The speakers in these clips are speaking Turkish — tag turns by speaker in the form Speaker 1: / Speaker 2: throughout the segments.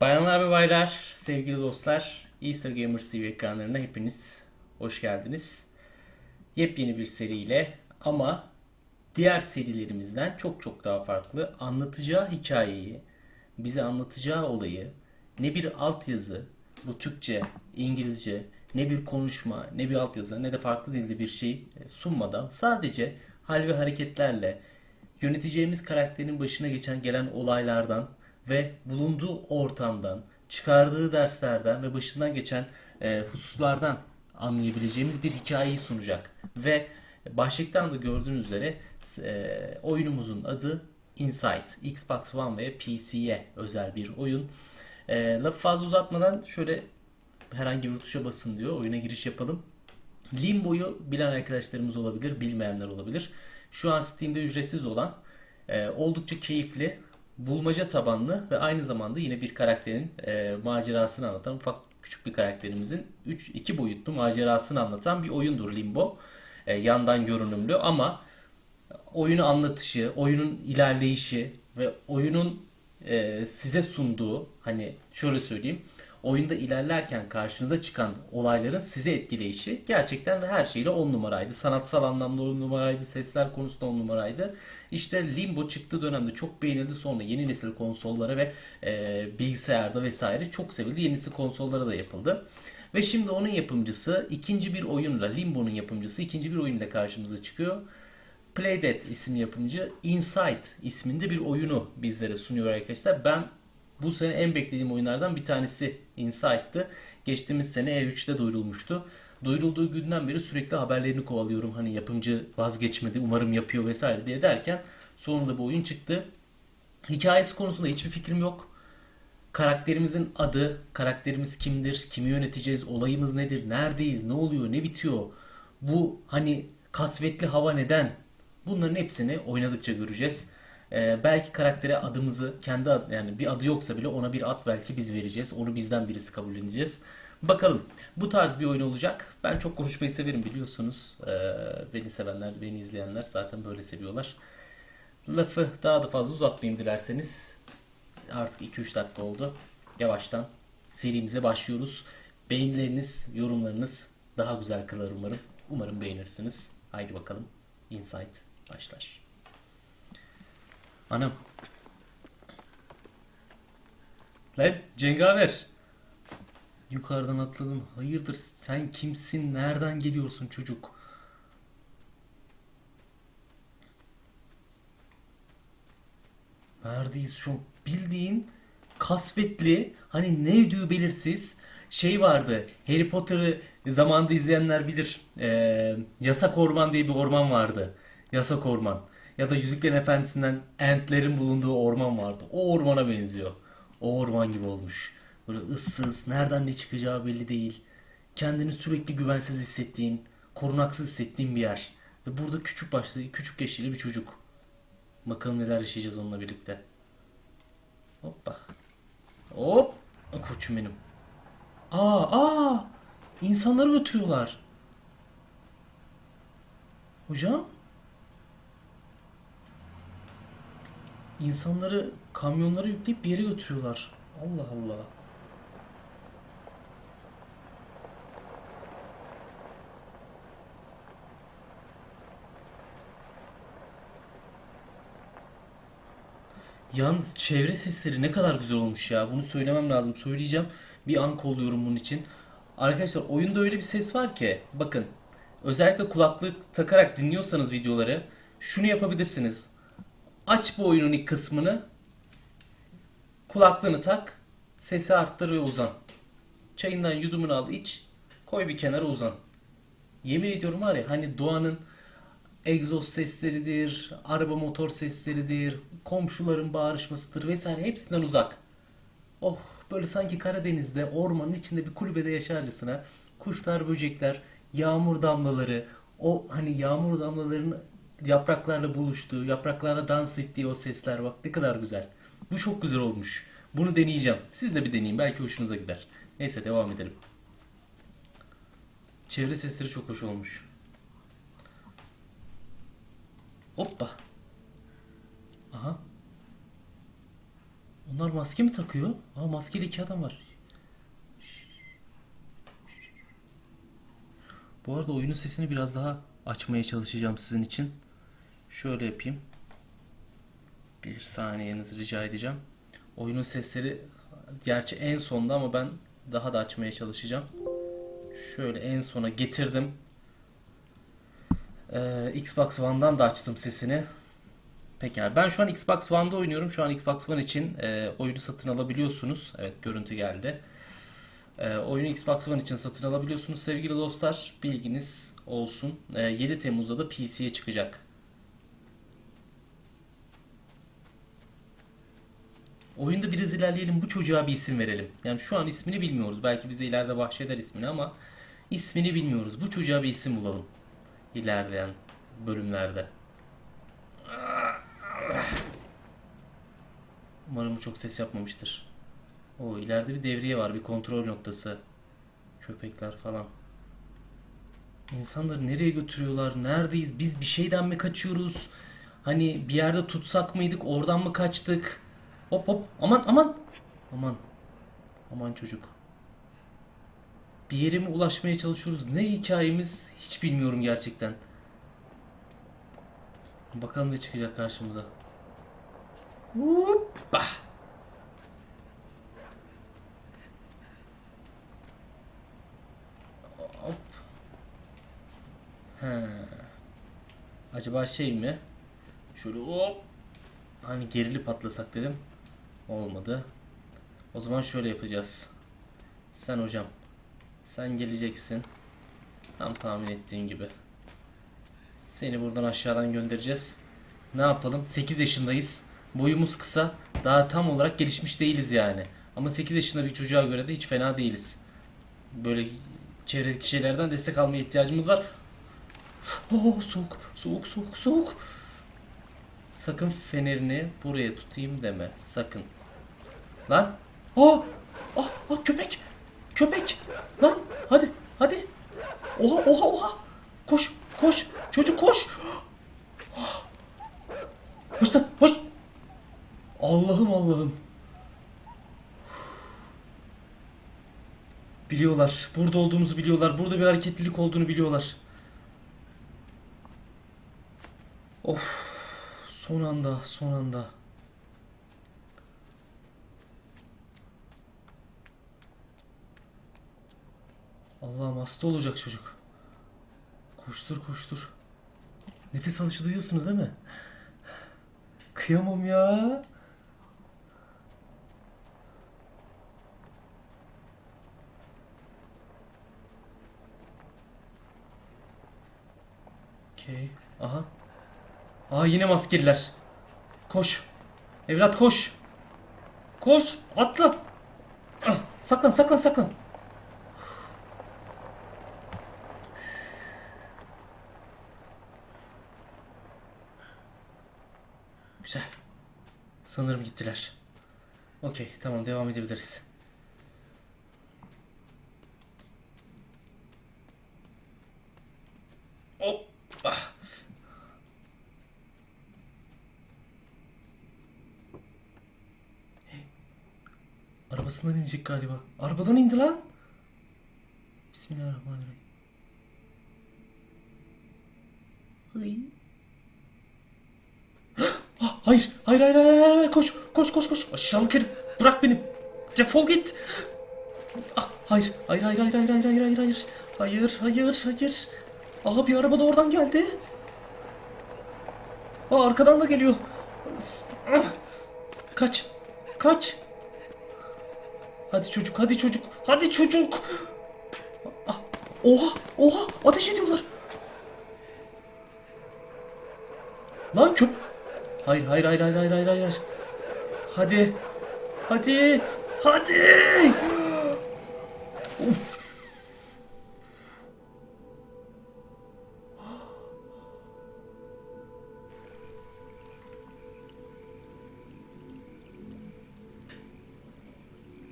Speaker 1: Bayanlar ve baylar, sevgili dostlar, Easter Gamers TV ekranlarına hepiniz hoş geldiniz. Yepyeni bir seriyle ama diğer serilerimizden çok çok daha farklı anlatacağı hikayeyi, bize anlatacağı olayı ne bir altyazı, bu Türkçe, İngilizce, ne bir konuşma, ne bir altyazı, ne de farklı dilde bir şey sunmadan sadece hal ve hareketlerle yöneteceğimiz karakterin başına geçen gelen olaylardan ve bulunduğu ortamdan, çıkardığı derslerden ve başından geçen e, hususlardan anlayabileceğimiz bir hikayeyi sunacak. Ve başlıktan da gördüğünüz üzere e, oyunumuzun adı Insight. Xbox One ve PC'ye özel bir oyun. E, lafı fazla uzatmadan şöyle herhangi bir tuşa basın diyor. Oyuna giriş yapalım. Limbo'yu bilen arkadaşlarımız olabilir, bilmeyenler olabilir. Şu an Steam'de ücretsiz olan e, oldukça keyifli, bulmaca tabanlı ve aynı zamanda yine bir karakterin e, macerasını anlatan ufak küçük bir karakterimizin 3 2 boyutlu macerasını anlatan bir oyundur Limbo. E, yandan görünümlü ama oyunu anlatışı, oyunun ilerleyişi ve oyunun e, size sunduğu hani şöyle söyleyeyim oyunda ilerlerken karşınıza çıkan olayların size etkileyişi gerçekten her şeyle on numaraydı. Sanatsal anlamda on numaraydı, sesler konusunda on numaraydı. İşte Limbo çıktığı dönemde çok beğenildi. Sonra yeni nesil konsollara ve e, bilgisayarda vesaire çok sevildi. Yeni nesil konsollara da yapıldı. Ve şimdi onun yapımcısı ikinci bir oyunla, Limbo'nun yapımcısı ikinci bir oyunla karşımıza çıkıyor. Playdead isimli yapımcı Insight isminde bir oyunu bizlere sunuyor arkadaşlar. Ben bu sene en beklediğim oyunlardan bir tanesi Insight'tı. Geçtiğimiz sene E3'te duyurulmuştu. Duyurulduğu günden beri sürekli haberlerini kovalıyorum. Hani yapımcı vazgeçmedi, umarım yapıyor vesaire diye derken sonunda bu oyun çıktı. Hikayesi konusunda hiçbir fikrim yok. Karakterimizin adı, karakterimiz kimdir, kimi yöneteceğiz, olayımız nedir, neredeyiz, ne oluyor, ne bitiyor, bu hani kasvetli hava neden? Bunların hepsini oynadıkça göreceğiz. Ee, belki karaktere adımızı kendi ad, yani bir adı yoksa bile ona bir ad belki biz vereceğiz. Onu bizden birisi kabul edeceğiz. Bakalım. Bu tarz bir oyun olacak. Ben çok konuşmayı severim biliyorsunuz. Ee, beni sevenler, beni izleyenler zaten böyle seviyorlar. Lafı daha da fazla uzatmayayım dilerseniz. Artık 2-3 dakika oldu. Yavaştan serimize başlıyoruz. Beğenileriniz, yorumlarınız daha güzel kılar umarım. Umarım beğenirsiniz. Haydi bakalım. Insight başlar. Anam. Lan cengaver. Yukarıdan atladın. Hayırdır sen kimsin? Nereden geliyorsun çocuk? Neredeyiz şu an? Bildiğin kasvetli hani ne ödüğü belirsiz şey vardı. Harry Potter'ı zamanında izleyenler bilir. Ee, Yasak Orman diye bir orman vardı. Yasak Orman. Ya da Yüzüklerin Efendisi'nden Entlerin bulunduğu orman vardı. O ormana benziyor. O orman gibi olmuş. Böyle ıssız, nereden ne çıkacağı belli değil. Kendini sürekli güvensiz hissettiğin, korunaksız hissettiğin bir yer. Ve burada küçük başlı, küçük yaşlı bir çocuk. Bakalım neler yaşayacağız onunla birlikte. Hoppa. Hop. Koçum benim. Aa, aa. İnsanları götürüyorlar. Hocam? İnsanları kamyonlara yükleyip bir yere götürüyorlar. Allah Allah. Yalnız çevre sesleri ne kadar güzel olmuş ya. Bunu söylemem lazım. Söyleyeceğim. Bir an kolluyorum bunun için. Arkadaşlar oyunda öyle bir ses var ki. Bakın. Özellikle kulaklık takarak dinliyorsanız videoları şunu yapabilirsiniz. Aç bu oyunun ilk kısmını. Kulaklığını tak. Sesi arttır ve uzan. Çayından yudumunu al iç. Koy bir kenara uzan. Yemin ediyorum var ya hani doğanın egzoz sesleridir, araba motor sesleridir, komşuların bağırışmasıdır vesaire hepsinden uzak. Oh böyle sanki Karadeniz'de ormanın içinde bir kulübede yaşarcasına kuşlar, böcekler, yağmur damlaları, o hani yağmur damlalarının yapraklarla buluştuğu, yapraklarla dans ettiği o sesler bak ne kadar güzel. Bu çok güzel olmuş. Bunu deneyeceğim. Siz de bir deneyin. Belki hoşunuza gider. Neyse devam edelim. Çevre sesleri çok hoş olmuş. Hoppa. Aha. Onlar maske mi takıyor? Aa maskeli iki adam var. Bu arada oyunun sesini biraz daha açmaya çalışacağım sizin için. Şöyle yapayım. Bir saniyenizi rica edeceğim. Oyunun sesleri gerçi en sonda ama ben daha da açmaya çalışacağım. Şöyle en sona getirdim. Ee, Xbox One'dan da açtım sesini. Pekala. Ben şu an Xbox One'da oynuyorum. Şu an Xbox One için e, oyunu satın alabiliyorsunuz. Evet görüntü geldi. E, oyunu Xbox One için satın alabiliyorsunuz sevgili dostlar. Bilginiz olsun. E, 7 Temmuz'da da PC'ye çıkacak. Oyunda biraz ilerleyelim. Bu çocuğa bir isim verelim. Yani şu an ismini bilmiyoruz. Belki bize ileride bahşeder ismini ama ismini bilmiyoruz. Bu çocuğa bir isim bulalım. İlerleyen bölümlerde. Umarım bu çok ses yapmamıştır. O ileride bir devriye var, bir kontrol noktası. Köpekler falan. İnsanları nereye götürüyorlar? Neredeyiz? Biz bir şeyden mi kaçıyoruz? Hani bir yerde tutsak mıydık? Oradan mı kaçtık? Hop hop. Aman aman. Aman. Aman çocuk. Bir yere mi ulaşmaya çalışıyoruz? Ne hikayemiz hiç bilmiyorum gerçekten. Bakalım ne çıkacak karşımıza. Hoppa. Hop. He. Acaba şey mi? Şöyle hop. Hani gerili patlasak dedim. Olmadı. O zaman şöyle yapacağız. Sen hocam. Sen geleceksin. Tam tahmin ettiğim gibi. Seni buradan aşağıdan göndereceğiz. Ne yapalım? 8 yaşındayız. Boyumuz kısa. Daha tam olarak gelişmiş değiliz yani. Ama 8 yaşında bir çocuğa göre de hiç fena değiliz. Böyle çevredeki şeylerden destek almaya ihtiyacımız var. Oh soğuk, soğuk, soğuk, soğuk. Sakın fenerini buraya tutayım deme. Sakın. Lan. Oh! Ah, ah köpek. Köpek. Lan hadi, hadi. Oha, oha, oha. Koş, koş. Çocuk koş. Hoş lan, hoş. Allah'ım Allah'ım. Biliyorlar. Burada olduğumuzu biliyorlar. Burada bir hareketlilik olduğunu biliyorlar. Of. Son anda, son anda. Allah'ım hasta olacak çocuk. Koştur koştur. Nefes alışı duyuyorsunuz değil mi? Kıyamam ya. Okey. Aha. Aa yine maskeliler. Koş. Evlat koş. Koş. Atla. Ah, saklan saklan saklan. Güzel. Sanırım gittiler. Okey tamam devam edebiliriz. Hop. Ah. Arabasından inecek galiba. Arabadan indi lan. Bismillahirrahmanirrahim. Hıy. Ah, hayır, hayır, hayır, hayır, hayır, koş, koş, koş, koş. Aşağılık herif, bırak beni. Defol git. Ah, hayır, hayır, hayır, hayır, hayır, hayır, hayır, hayır, hayır. Hayır, hayır, hayır. Aha bir araba da oradan geldi. Aa arkadan da geliyor. Ah. Kaç, kaç. Hadi çocuk, hadi çocuk, hadi çocuk. Ah, Oha, oha, ateş ediyorlar. Lan köp... Hayır, hayır, hayır, hayır, hayır, hayır, hayır. Hadi, hadi, hadi. Of.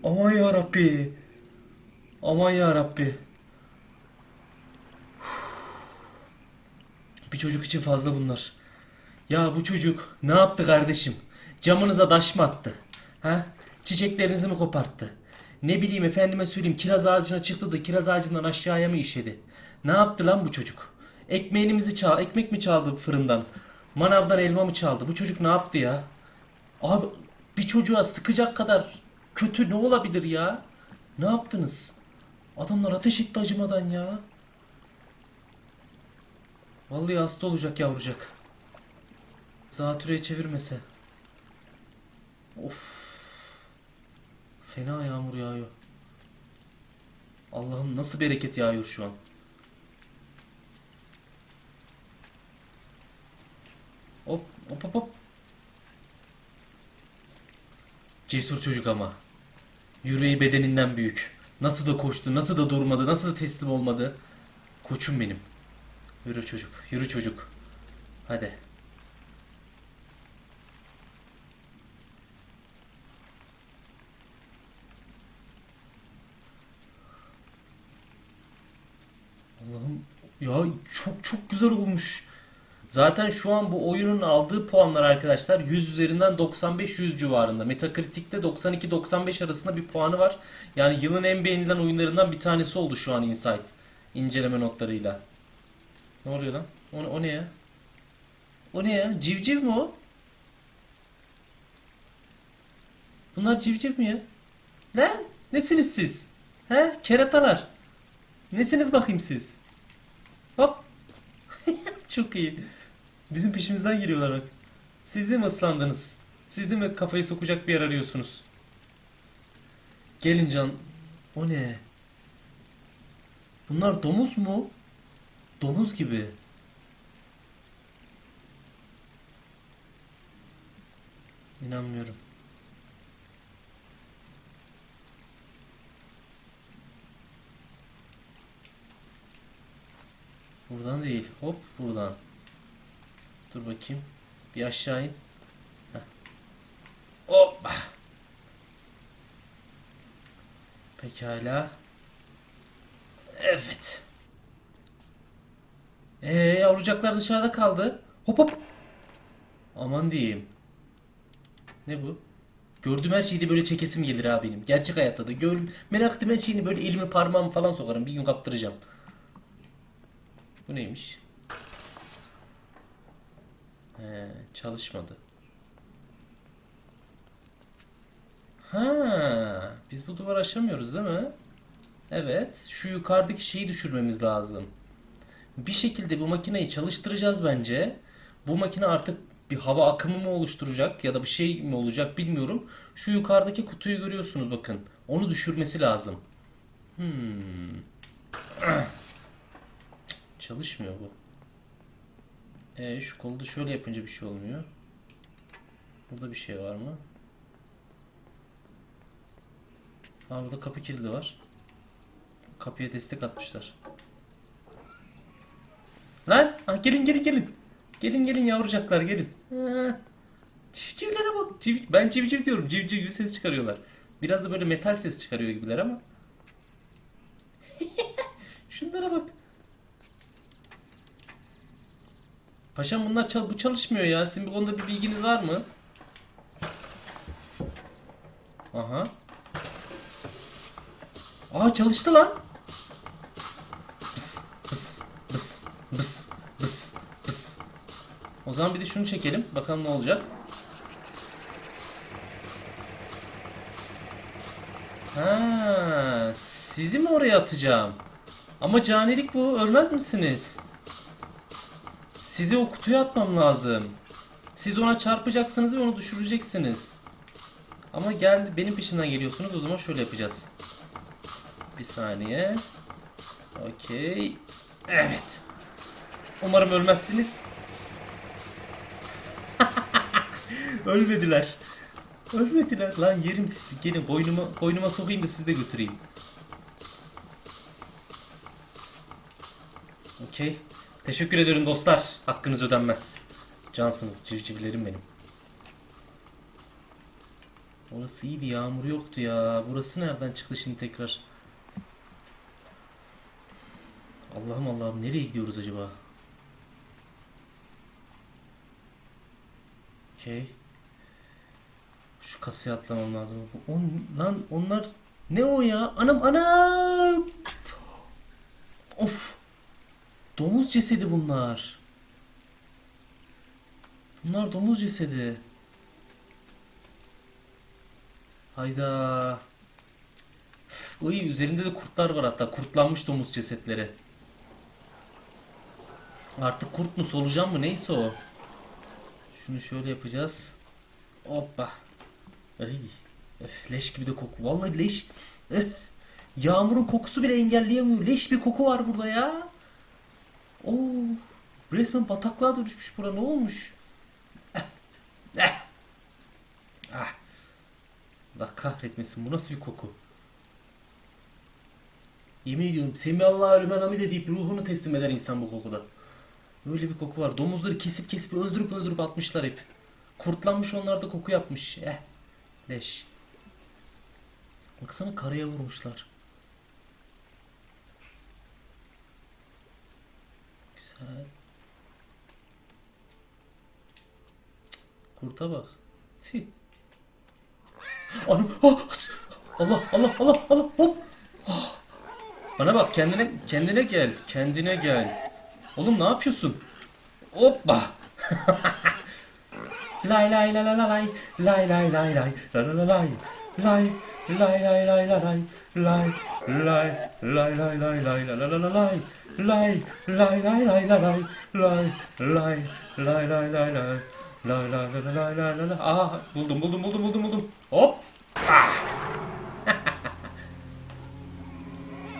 Speaker 1: Aman ya Rabbi. Aman ya Rabbi. Bir çocuk için fazla bunlar. Ya bu çocuk ne yaptı kardeşim? Camınıza taş mı attı? Ha? Çiçeklerinizi mi koparttı? Ne bileyim efendime söyleyeyim kiraz ağacına çıktı da kiraz ağacından aşağıya mı işedi? Ne yaptı lan bu çocuk? Ekmeğimizi çal, ekmek mi çaldı fırından? Manavdan elma mı çaldı? Bu çocuk ne yaptı ya? Abi bir çocuğa sıkacak kadar kötü ne olabilir ya? Ne yaptınız? Adamlar ateş etti acımadan ya. Vallahi hasta olacak yavrucak. Zatürre'ye çevirmese. Of. Fena yağmur yağıyor. Allah'ım nasıl bereket yağıyor şu an. Hop hop hop hop. Cesur çocuk ama. Yüreği bedeninden büyük. Nasıl da koştu, nasıl da durmadı, nasıl da teslim olmadı. Koçum benim. Yürü çocuk, yürü çocuk. Hadi. Allah'ım ya çok çok güzel olmuş. Zaten şu an bu oyunun aldığı puanlar arkadaşlar 100 üzerinden 95-100 civarında. Metacritic'te 92-95 arasında bir puanı var. Yani yılın en beğenilen oyunlarından bir tanesi oldu şu an Insight. inceleme notlarıyla. Ne oluyor lan? O, o ne ya? O ne ya? Civciv mi o? Bunlar civciv mi ya? Lan? Nesiniz siz? He? Keratalar. Nesiniz bakayım siz? Hop. Çok iyi. Bizim peşimizden geliyorlar bak. Siz de mi ıslandınız? Siz de mi kafayı sokacak bir yer arıyorsunuz? Gelin can. O ne? Bunlar domuz mu? Domuz gibi. İnanmıyorum. Buradan değil. Hop buradan. Dur bakayım. Bir aşağı in. Heh. Hoppa. Pekala. Evet. Ee, yavrucaklar dışarıda kaldı. Hop hop. Aman diyeyim. Ne bu? Gördüğüm her şeyde böyle çekesim gelir abi benim. Gerçek hayatta da. Gör, merak ettiğim her şeyini böyle elimi parmağımı falan sokarım. Bir gün kaptıracağım. Bu neymiş? He, çalışmadı. Ha, biz bu duvarı aşamıyoruz değil mi? Evet, şu yukarıdaki şeyi düşürmemiz lazım. Bir şekilde bu makineyi çalıştıracağız bence. Bu makine artık bir hava akımı mı oluşturacak ya da bir şey mi olacak bilmiyorum. Şu yukarıdaki kutuyu görüyorsunuz bakın. Onu düşürmesi lazım. Hmm. Çalışmıyor bu. E, şu kolda şöyle yapınca bir şey olmuyor. Burada bir şey var mı? Aa burada kapı kilidi var. Kapıya destek atmışlar. Lan! Ah, gelin gelin gelin. Gelin gelin yavrucaklar gelin. Ha. Civcivlere bak. Civ, ben civciv diyorum. Civciv gibi ses çıkarıyorlar. Biraz da böyle metal ses çıkarıyor gibiler ama. Şunlara bak. Paşam bunlar çal bu çalışmıyor ya. Sizin bu konuda bir bilginiz var mı? Aha. Aa çalıştı lan. Bıs bıs bıs bıs bıs bıs. O zaman bir de şunu çekelim. Bakalım ne olacak. Ha, sizi mi oraya atacağım? Ama canilik bu. Ölmez misiniz? Sizi o kutuya atmam lazım. Siz ona çarpacaksınız ve onu düşüreceksiniz. Ama geldi benim peşimden geliyorsunuz. O zaman şöyle yapacağız. Bir saniye. Okey. Evet. Umarım ölmezsiniz. Ölmediler. Ölmediler. Lan yerim sizi. Gelin boynuma, boynuma sokayım da sizi de götüreyim. Okey. Teşekkür ederim dostlar. Hakkınız ödenmez. Cansınız, civcivlerim benim. Orası iyi bir yağmur yoktu ya. Burası nereden çıktı şimdi tekrar? Allah'ım Allah'ım nereye gidiyoruz acaba? Okey. Şu kasaya atlamam lazım. On, lan onlar ne o ya? Anam anam. Of. Domuz cesedi bunlar. Bunlar domuz cesedi. Hayda. Uy üzerinde de kurtlar var hatta. Kurtlanmış domuz cesetleri. Artık kurt mu solucan mı neyse o. Şunu şöyle yapacağız. Hoppa. Ay. Öf, leş gibi de koku. Vallahi leş. Öf. Yağmurun kokusu bile engelleyemiyor. Leş bir koku var burada ya. Oo. Resmen bataklığa dönüşmüş bura. Ne olmuş? Eh. Eh. Ah. Allah kahretmesin. Bu nasıl bir koku? Yemin ediyorum Semih Lümen Hamide deyip ruhunu teslim eder insan bu kokuda. Öyle bir koku var. Domuzları kesip kesip öldürüp öldürüp atmışlar hep. Kurtlanmış onlar da koku yapmış. Eh. Leş. Baksana karaya vurmuşlar. Güzel. Kurta bak. Tüh. Anam. Ah! Allah Allah Allah Allah hop. Ah. Bana bak kendine kendine gel. Kendine gel. Oğlum ne yapıyorsun? Hoppa. lay lay lay lay lay lay lay lay lay la la la lay lay lay lay lay la lay lay lay lay lay lay lay la la la la lay lay lay lay lay la lay lay lay lay lay lay lay lay lay lay lay lay lay lay Aa buldum buldum buldum buldum buldum. Hop. Ah.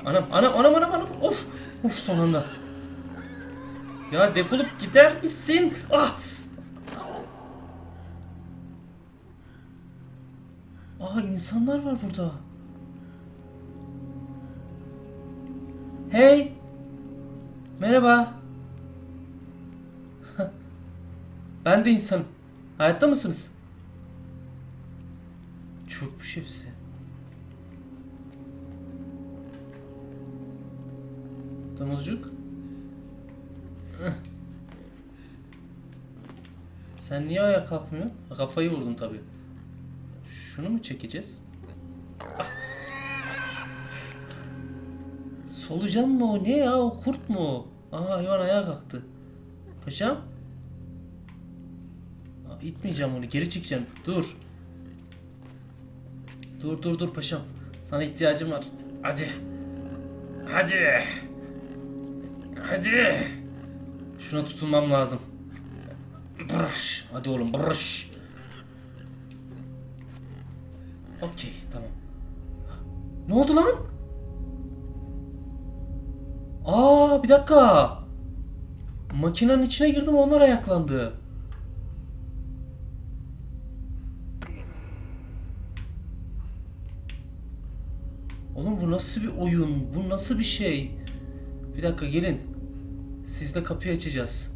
Speaker 1: Anam anam anam anam anam. Of. Of son anda. Ya defolup gider misin? Ah. İnsanlar var burada. Hey. Merhaba. ben de insanım. Hayatta mısınız? Çökmüş hepsi. Domuzcuk. Sen niye ayağa kalkmıyorsun? Kafayı vurdun tabii. Şunu mu çekeceğiz? Solucan mı o? Ne ya? O kurt mu? Aa hayvan ayağa kalktı. Paşam? Aa, itmeyeceğim onu. Geri çekeceğim. Dur. Dur dur dur paşam. Sana ihtiyacım var. Hadi. Hadi. Hadi. Şuna tutunmam lazım. Brış. Hadi oğlum brış. Okey tamam. Ne oldu lan? Aa bir dakika. Makinenin içine girdim onlar ayaklandı. Oğlum bu nasıl bir oyun? Bu nasıl bir şey? Bir dakika gelin. Sizle kapıyı açacağız.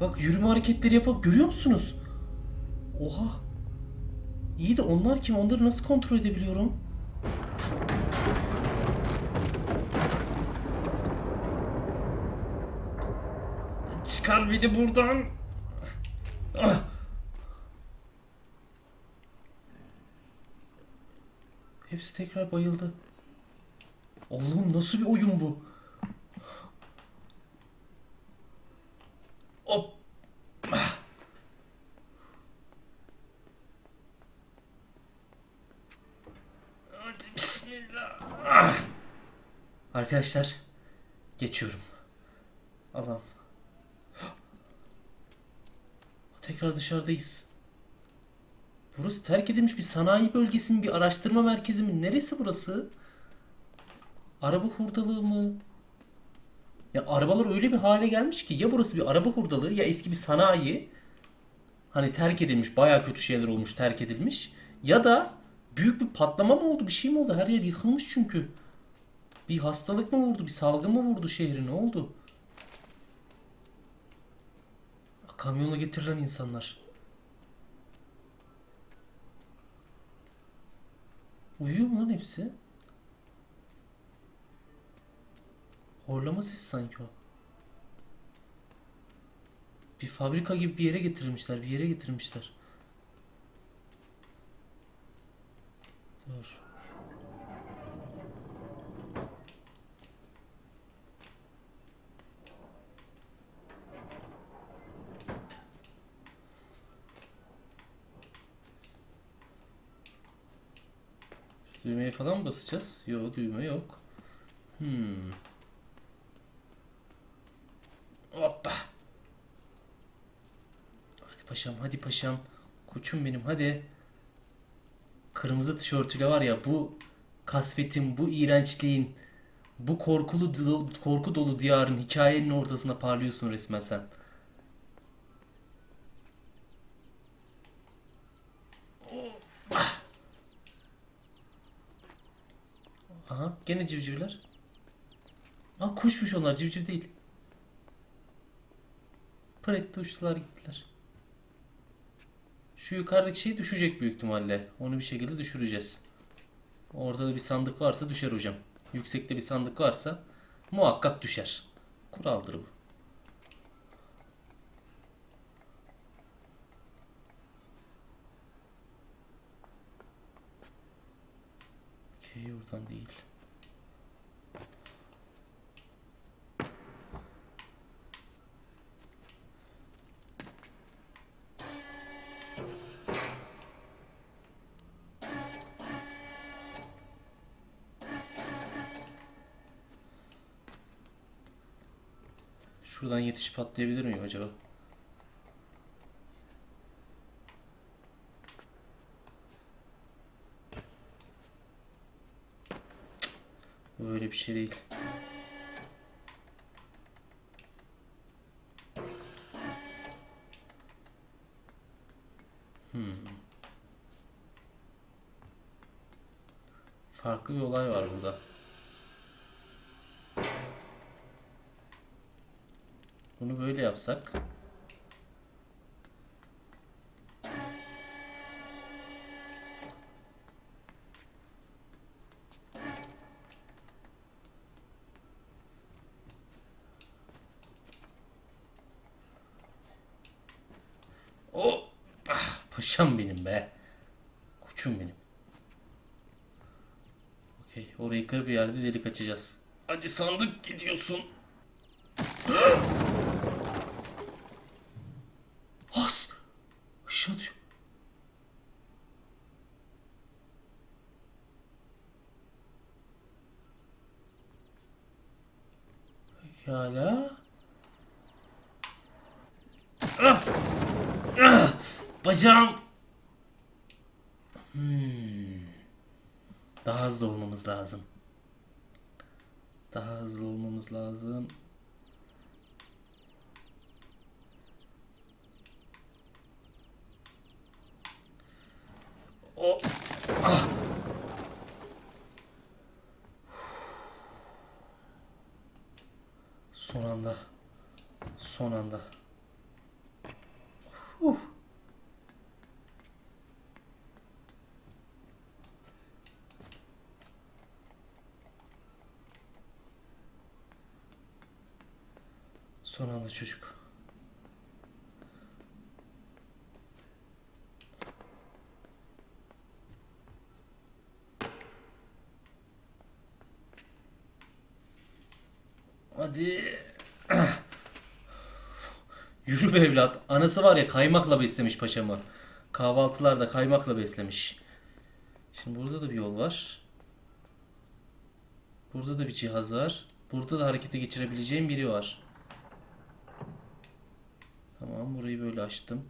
Speaker 1: Bak yürüme hareketleri yapıp görüyor musunuz? Oha. İyi de onlar kim? Onları nasıl kontrol edebiliyorum? Çıkar beni buradan. Ah. Hepsi tekrar bayıldı. Oğlum nasıl bir oyun bu? Hop. Ah. Hadi bismillah. Ah. Arkadaşlar geçiyorum. Allah'ım. Tekrar dışarıdayız. Burası terk edilmiş bir sanayi bölgesi mi, bir araştırma merkezi mi? Neresi burası? Araba hurdalığı mı? Ya arabalar öyle bir hale gelmiş ki ya burası bir araba hurdalığı ya eski bir sanayi. Hani terk edilmiş, baya kötü şeyler olmuş, terk edilmiş. Ya da büyük bir patlama mı oldu, bir şey mi oldu? Her yer yıkılmış çünkü. Bir hastalık mı vurdu, bir salgın mı vurdu şehri, ne oldu? Kamyonla getirilen insanlar. Uyuyor mu lan hepsi? Horlama sesi sanki o. Bir fabrika gibi bir yere getirmişler, bir yere getirmişler. Dur. Düğmeye falan mı basacağız? Yok düğme yok. Hmm. Hoppa. Hadi paşam hadi paşam. Koçum benim hadi. Kırmızı tişörtüyle var ya bu kasvetin, bu iğrençliğin, bu korkulu korku dolu diyarın hikayenin ortasında parlıyorsun resmen sen. Aha gene civcivler. Aa kuşmuş onlar civciv değil. Pırette uçtular gittiler. Şu yukarıdaki şey düşecek büyük ihtimalle. Onu bir şekilde düşüreceğiz. Ortada bir sandık varsa düşer hocam. Yüksekte bir sandık varsa muhakkak düşer. Kuraldır bu. Okey oradan değil. Şuradan yetişip atlayabilir miyim acaba? Böyle bir şey değil. Hmm. Farklı bir olay var burada. Bunu böyle yapsak. O ah, paşam benim be. Koçum benim. Okey, orayı kır bir yerde delik açacağız. Hadi sandık gidiyorsun. Pekala. Ah! Ah! Bacağım. Hmm. Daha hızlı olmamız lazım. Daha hızlı olmamız lazım. O ah. Son anda. Son anda. Huh. Son anda çocuk. Hadi. Be evlat. Anası var ya kaymakla beslemiş paşamı. Kahvaltılarda kaymakla beslemiş. Şimdi burada da bir yol var. Burada da bir cihaz var. Burada da harekete geçirebileceğim biri var. Tamam burayı böyle açtım.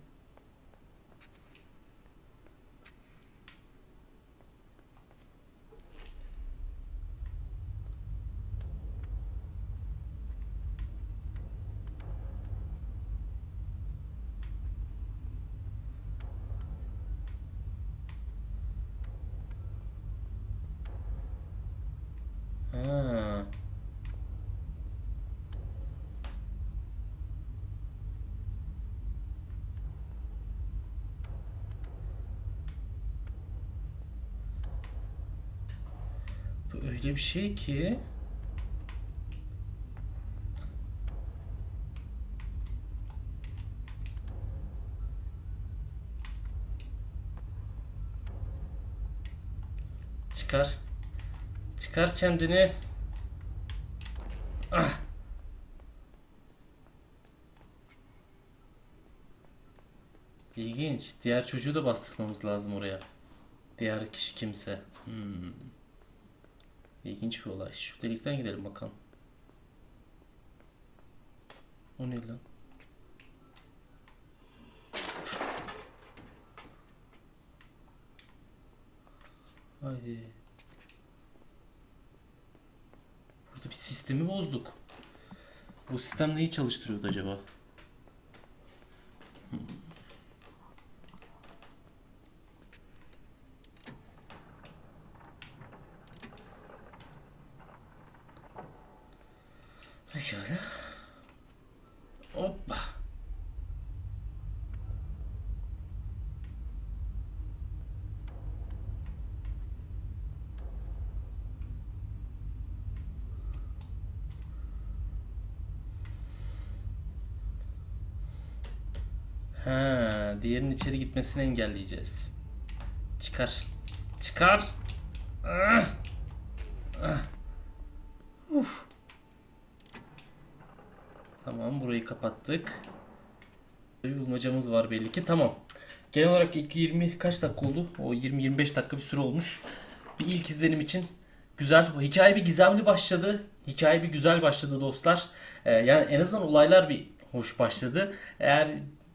Speaker 1: öyle bir şey ki çıkar. Çıkar kendini. Ah. İlginç. Diğer çocuğu da bastırmamız lazım oraya. Diğer kişi kimse. Hmm. İlginç bir olay. Şu delikten gidelim bakalım. O ne lan? Haydi. Burada bir sistemi bozduk. Bu sistem neyi çalıştırıyordu acaba? Hmm. Pekala. Hoppa. Diğerinin içeri gitmesini engelleyeceğiz. Çıkar. Çıkar. Ah. Ah. Uf. Tamam burayı kapattık. Bir bulmacamız var belli ki. Tamam. Genel olarak ilk 20 kaç dakika oldu? O 20-25 dakika bir süre olmuş. Bir ilk izlenim için güzel. Hikaye bir gizemli başladı. Hikaye bir güzel başladı dostlar. Ee, yani en azından olaylar bir hoş başladı. Eğer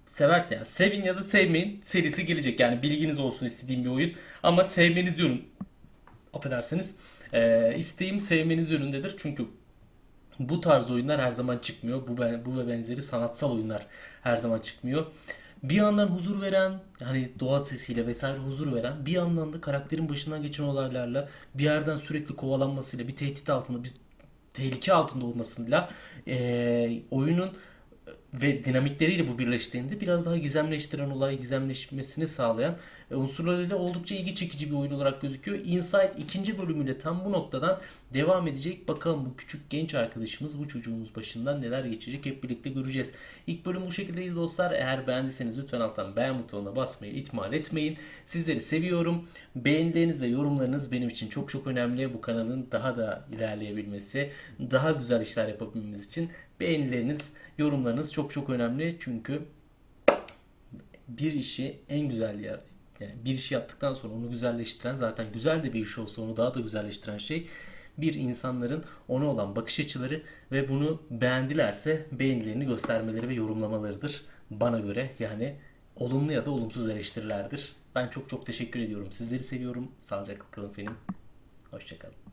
Speaker 1: severse yani sevin ya da sevmeyin serisi gelecek. Yani bilginiz olsun istediğim bir oyun. Ama sevmeniz yönün affedersiniz. Ee, isteğim sevmeniz yönündedir. Çünkü bu tarz oyunlar her zaman çıkmıyor. Bu, ben- bu ve benzeri sanatsal oyunlar her zaman çıkmıyor. Bir yandan huzur veren, hani doğa sesiyle vesaire huzur veren, bir yandan da karakterin başından geçen olaylarla bir yerden sürekli kovalanmasıyla, bir tehdit altında, bir tehlike altında olmasıyla eee, oyunun ve dinamikleriyle bu birleştiğinde biraz daha gizemleştiren olay gizemleşmesini sağlayan e, unsurlarıyla oldukça ilgi çekici bir oyun olarak gözüküyor. Inside ikinci bölümüyle tam bu noktadan devam edecek. Bakalım bu küçük genç arkadaşımız bu çocuğumuz başından neler geçecek hep birlikte göreceğiz. İlk bölüm bu şekildeydi dostlar. Eğer beğendiyseniz lütfen alttan beğen butonuna basmayı ihmal etmeyin. Sizleri seviyorum. Beğenileriniz ve yorumlarınız benim için çok çok önemli. Bu kanalın daha da ilerleyebilmesi, daha güzel işler yapabilmemiz için beğenileriniz, yorumlarınız çok çok önemli. Çünkü bir işi en güzel yer yani bir işi yaptıktan sonra onu güzelleştiren zaten güzel de bir iş olsa onu daha da güzelleştiren şey bir insanların ona olan bakış açıları ve bunu beğendilerse beğenilerini göstermeleri ve yorumlamalarıdır bana göre yani olumlu ya da olumsuz eleştirilerdir. Ben çok çok teşekkür ediyorum. Sizleri seviyorum. Sağlıcakla kalın efendim. Hoşçakalın.